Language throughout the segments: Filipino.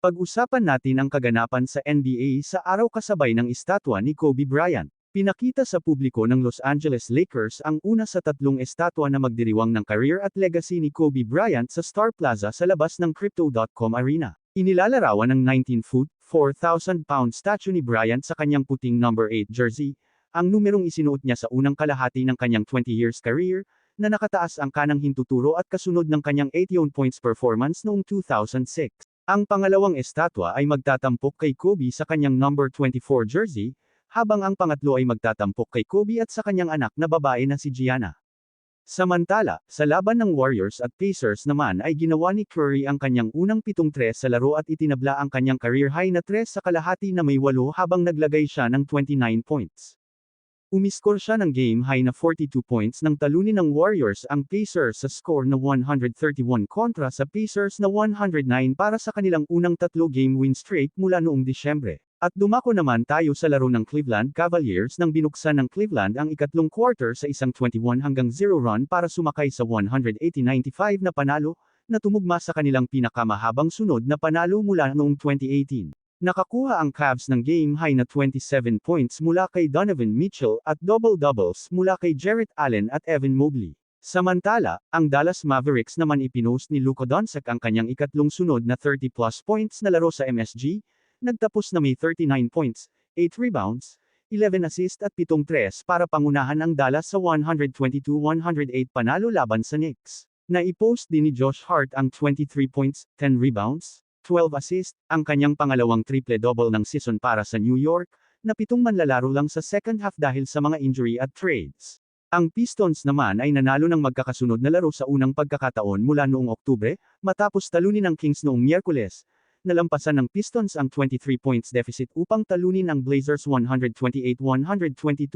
Pag-usapan natin ang kaganapan sa NBA sa araw kasabay ng estatwa ni Kobe Bryant. Pinakita sa publiko ng Los Angeles Lakers ang una sa tatlong estatwa na magdiriwang ng career at legacy ni Kobe Bryant sa Star Plaza sa labas ng Crypto.com Arena. Inilalarawan ng 19-foot, 4,000-pound statue ni Bryant sa kanyang puting number 8 jersey, ang numerong isinuot niya sa unang kalahati ng kanyang 20 years career, na nakataas ang kanang hintuturo at kasunod ng kanyang 81 points performance noong 2006. Ang pangalawang estatwa ay magtatampok kay Kobe sa kanyang number 24 jersey, habang ang pangatlo ay magtatampok kay Kobe at sa kanyang anak na babae na si Gianna. Samantala, sa laban ng Warriors at Pacers naman ay ginawa ni Curry ang kanyang unang pitong tres sa laro at itinabla ang kanyang career high na tres sa kalahati na may walo habang naglagay siya ng 29 points. Umiskor siya ng game high na 42 points nang talunin ng Warriors ang Pacers sa score na 131 kontra sa Pacers na 109 para sa kanilang unang tatlo game win streak mula noong Disyembre. At dumako naman tayo sa laro ng Cleveland Cavaliers nang binuksan ng Cleveland ang ikatlong quarter sa isang 21 hanggang 0 run para sumakay sa 180-95 na panalo, na tumugma sa kanilang pinakamahabang sunod na panalo mula noong 2018. Nakakuha ang Cavs ng game high na 27 points mula kay Donovan Mitchell at double-doubles mula kay Jarrett Allen at Evan Mobley. Samantala, ang Dallas Mavericks naman ipinost ni Luka Doncic ang kanyang ikatlong sunod na 30-plus points na laro sa MSG, nagtapos na may 39 points, 8 rebounds, 11 assist at 7 tres para pangunahan ang Dallas sa 122-108 panalo laban sa Knicks. Naipost din ni Josh Hart ang 23 points, 10 rebounds, 12 assist, ang kanyang pangalawang triple-double ng season para sa New York, na pitong manlalaro lang sa second half dahil sa mga injury at trades. Ang Pistons naman ay nanalo ng magkakasunod na laro sa unang pagkakataon mula noong Oktubre, matapos talunin ng Kings noong Miyerkules. Nalampasan ng Pistons ang 23 points deficit upang talunin ang Blazers 128-122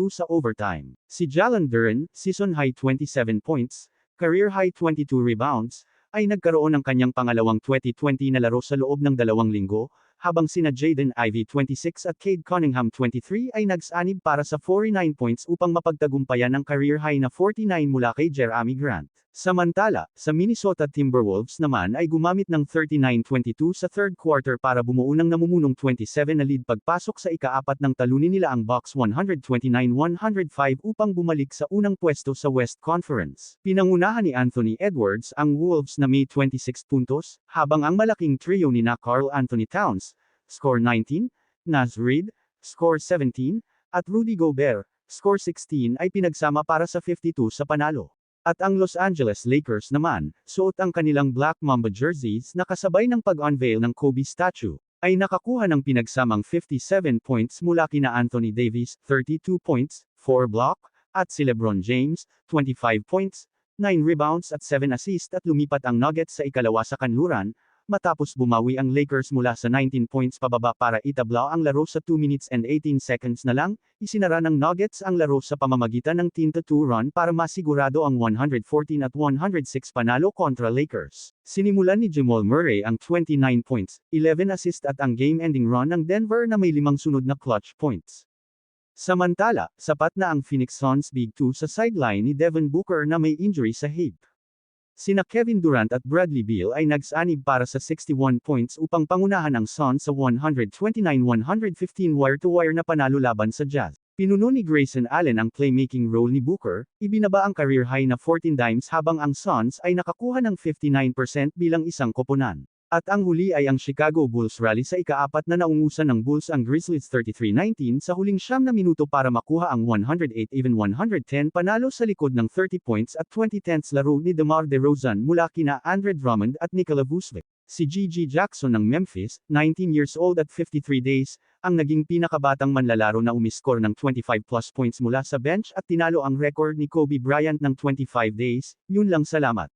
sa overtime. Si Jalen Duren, season high 27 points, career high 22 rebounds, ay nagkaroon ng kanyang pangalawang 2020 na laro sa loob ng dalawang linggo, habang sina Jaden Ivey 26 at Cade Cunningham 23 ay nagsanib para sa 49 points upang mapagtagumpayan ang career high na 49 mula kay Jeremy Grant. Samantala, sa Minnesota Timberwolves naman ay gumamit ng 39-22 sa third quarter para bumuo ng namumunong 27 na lead pagpasok sa ikaapat ng talunin nila ang Bucks 129-105 upang bumalik sa unang pwesto sa West Conference. Pinangunahan ni Anthony Edwards ang Wolves na may 26 puntos, habang ang malaking trio ni na Carl Anthony Towns, score 19, Naz Reid, score 17, at Rudy Gobert, score 16 ay pinagsama para sa 52 sa panalo. At ang Los Angeles Lakers naman, suot ang kanilang Black Mamba jerseys na kasabay ng pag-unveil ng Kobe statue, ay nakakuha ng pinagsamang 57 points mula kina Anthony Davis, 32 points, 4 block, at si LeBron James, 25 points, 9 rebounds at 7 assists at lumipat ang Nuggets sa ikalawa sa kanluran, matapos bumawi ang Lakers mula sa 19 points pababa para itabla ang laro sa 2 minutes and 18 seconds na lang, isinara ng Nuggets ang laro sa pamamagitan ng 10-2 run para masigurado ang 114 at 106 panalo kontra Lakers. Sinimulan ni Jamal Murray ang 29 points, 11 assist at ang game-ending run ng Denver na may limang sunod na clutch points. Samantala, sapat na ang Phoenix Suns Big 2 sa sideline ni Devin Booker na may injury sa hip. Sina Kevin Durant at Bradley Beal ay nagsanib para sa 61 points upang pangunahan ang Suns sa 129-115 wire-to-wire na panalo laban sa Jazz. Pinuno ni Grayson Allen ang playmaking role ni Booker, ibinaba ang career high na 14 dimes habang ang Suns ay nakakuha ng 59% bilang isang koponan. At ang huli ay ang Chicago Bulls rally sa ikaapat na naungusan ng Bulls ang Grizzlies 33-19 sa huling siyam na minuto para makuha ang 108 even 110 panalo sa likod ng 30 points at 20 tenths laro ni DeMar DeRozan mula kina Andre Drummond at Nikola Vucevic. Si Gigi Jackson ng Memphis, 19 years old at 53 days, ang naging pinakabatang manlalaro na umiskor ng 25 plus points mula sa bench at tinalo ang record ni Kobe Bryant ng 25 days, yun lang salamat.